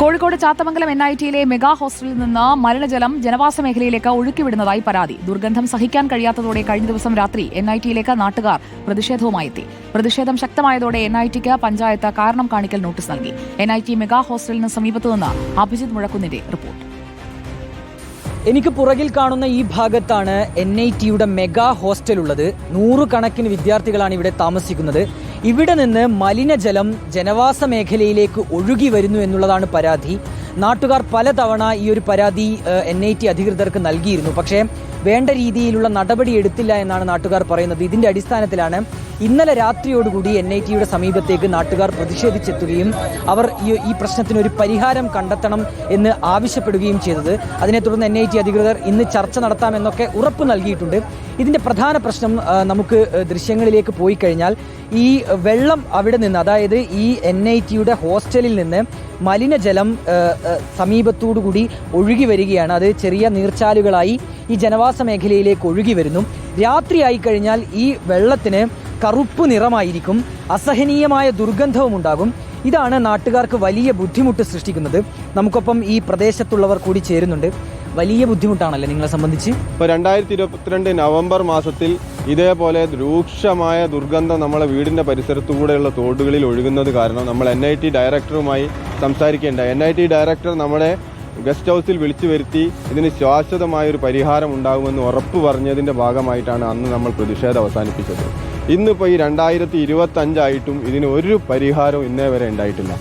Kozhikode Chathamangalam N I ടിയിലെ mega ഹോസ്റ്റലിൽ നിന്ന് മലിനജലം ജനവാസ മേഖലയിലേക്ക് ഒഴുക്കിവിടുന്നതായി പരാതി. ദുർഗന്ധം സഹിക്കാൻ കഴിയാത്തതോടെ കഴിഞ്ഞ ദിവസം രാത്രി എൻ ഐ ടിയിലേക്ക് നാട്ടുകാർ പ്രതിഷേധവുമായി എത്തി. പ്രതിഷേധം ശക്തമായതോടെ എൻ ഐ ടിക്ക് പഞ്ചായത്ത് കാരണം കാണിക്കൽ നോട്ടീസ് നൽകി. എൻ ഐ ടി മെഗാ ഹോസ്റ്റലിന് സമീപത്തുനിന്ന് അഭിജിത് മുഴക്കുന്നിന്റെ റിപ്പോർട്ട്. എനിക്ക് പുറകിൽ കാണുന്ന ഈ ഭാഗത്താണ് എൻ ഐ ടിയുടെ മെഗാ ഹോസ്റ്റൽ ഉള്ളത്. നൂറുകണക്കിന് വിദ്യാർത്ഥികളാണ് ഇവിടെ താമസിക്കുന്നത്. ഇവിടെ നിന്ന് മലിനജലം ജനവാസ മേഖലയിലേക്ക് ഒഴുകി വരുന്നു എന്നുള്ളതാണ് പരാതി. നാട്ടുകാർ പലതവണ ഈ ഒരു പരാതി എൻ ഐ ടി അധികൃതർക്ക് നൽകിയിരുന്നു. പക്ഷേ വേണ്ട രീതിയിലുള്ള നടപടി എടുത്തില്ല എന്നാണ് നാട്ടുകാർ പറയുന്നത്. ഇതിന്റെ അടിസ്ഥാനത്തിലാണ് ഇന്നലെ രാത്രിയോടുകൂടി എൻ ഐ ടിയുടെ സമീപത്തേക്ക് നാട്ടുകാർ പ്രതിഷേധിച്ചെത്തുകയും അവർ ഈ പ്രശ്നത്തിന് ഒരു പരിഹാരം കണ്ടെത്തണം എന്ന് ആവശ്യപ്പെടുകയും ചെയ്തത്. അതിനെ തുടർന്ന് എൻ ഐ ടി അധികൃതർ ഇന്ന് ചർച്ച നടത്താമെന്നൊക്കെ ഉറപ്പ് നൽകിയിട്ടുണ്ട്. ഇതിന്റെ പ്രധാന പ്രശ്നം നമുക്ക് ദൃശ്യങ്ങളിലേക്ക് പോയി കഴിഞ്ഞാൽ ഈ വെള്ളം അവിടെ നിന്ന് അതായത് ഈ എൻ ഐ ടിയുടെ ഹോസ്റ്റലിൽ നിന്ന് മലിനജലം സമീപത്തോടുകൂടി ഒഴുകി വരികയാണ്. അത് ചെറിയ നീർച്ചാലുകളായി ഈ ജനവാസ മേഖലയിലേക്ക് ഒഴുകി വരുന്നു. രാത്രിയായി കഴിഞ്ഞാൽ ഈ വെള്ളത്തിന് കറുപ്പ് നിറമായിരിക്കും അസഹനീയമായ ദുർഗന്ധവും ഉണ്ടാകും ഇതാണ് നാട്ടുകാർക്ക് വലിയ ബുദ്ധിമുട്ട് സൃഷ്ടിക്കുന്നത്. നമുക്കൊപ്പം ഈ പ്രദേശത്തുള്ളവർ കൂടി ചേരുന്നുണ്ട്. വലിയ ബുദ്ധിമുട്ടാണല്ലേ നിങ്ങളെ സംബന്ധിച്ച്? ഇപ്പോൾ രണ്ടായിരത്തി ഇരുപത്തിരണ്ട് നവംബർ മാസത്തിൽ ഇതേപോലെ രൂക്ഷമായ ദുർഗന്ധം നമ്മളെ വീടിന്റെ പരിസരത്തുകൂടെയുള്ള തോടുകളിൽ ഒഴുകുന്നത് കാരണം നമ്മൾ എൻ ഐ ടി ഡയറക്ടറുമായി സംസാരിക്കേണ്ട. എൻ ഐ ടി ഡയറക്ടർ നമ്മളെ ഗസ്റ്റ് ഹൗസിൽ വിളിച്ചു വരുത്തി ഇതിന് ശാശ്വതമായ ഒരു പരിഹാരം ഉണ്ടാകുമെന്ന് ഉറപ്പ് പറഞ്ഞതിന്റെ ഭാഗമായിട്ടാണ് അന്ന് നമ്മൾ പ്രതിഷേധം അവസാനിപ്പിച്ചത്. ഇന്നിപ്പോൾ ഈ രണ്ടായിരത്തി ഇരുപത്തഞ്ചായിട്ടും ഇതിന് ഒരു പരിഹാരവും ഇന്നേ വരെ ഉണ്ടായിട്ടില്ല.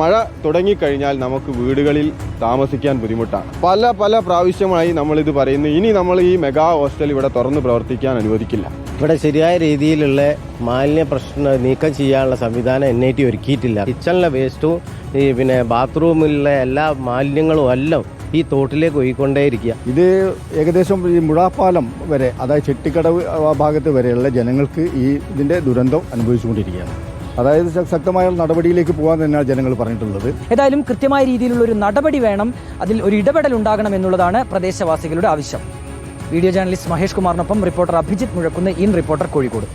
മഴ തുടങ്ങിക്കഴിഞ്ഞാൽ നമുക്ക് വീടുകളിൽ താമസിക്കാൻ ബുദ്ധിമുട്ടാണ്. പല പല പ്രാവശ്യമായി നമ്മളിത് പറയുന്നു. ഇനി നമ്മൾ ഈ മെഗാ ഹോസ്റ്റൽ ഇവിടെ തുറന്ന് പ്രവർത്തിക്കാൻ അനുവദിക്കില്ല. ഇവിടെ ശരിയായ രീതിയിലുള്ള മാലിന്യ പ്രശ്നം നീക്കം ചെയ്യാനുള്ള സംവിധാനം എൻ ഐ ടി ഒരുക്കിയിട്ടില്ല. കിച്ചണിലെ വേസ്റ്റും ഈ പിന്നെ ബാത്റൂമിലെ എല്ലാ മാലിന്യങ്ങളും എല്ലാം ഈ തോട്ടിലേക്ക് ഒഴുകിക്കൊണ്ടേയിരിക്കുക ഇത് ഏകദേശം ഈ മുഴാപ്പാലം വരെ അതായത് ചെട്ടിക്കടവ് ആ ഭാഗത്ത് വരെയുള്ള ജനങ്ങൾക്ക് ഈ ഇതിന്റെ ദുരന്തം അനുഭവിച്ചുകൊണ്ടിരിക്കുകയാണ്. അതായത് ശക്തമായ നടപടിയിലേക്ക് പോകാൻ തന്നെയാണ് ജനങ്ങൾ പറഞ്ഞിട്ടുള്ളത്. ഏതായാലും കൃത്യമായ രീതിയിലുള്ള ഒരു നടപടി വേണം അതിൽ ഒരു ഇടപെടൽ ഉണ്ടാകണം എന്നുള്ളതാണ് പ്രദേശവാസികളുടെ ആവശ്യം. വീഡിയോ ജേർണലിസ്റ്റ് മഹേഷ് കുമാറിനൊപ്പം റിപ്പോർട്ടർ അഭിജിത്ത് മുഴക്കുന്ന ഇൻ റിപ്പോർട്ടർ കോഴിക്കോട്.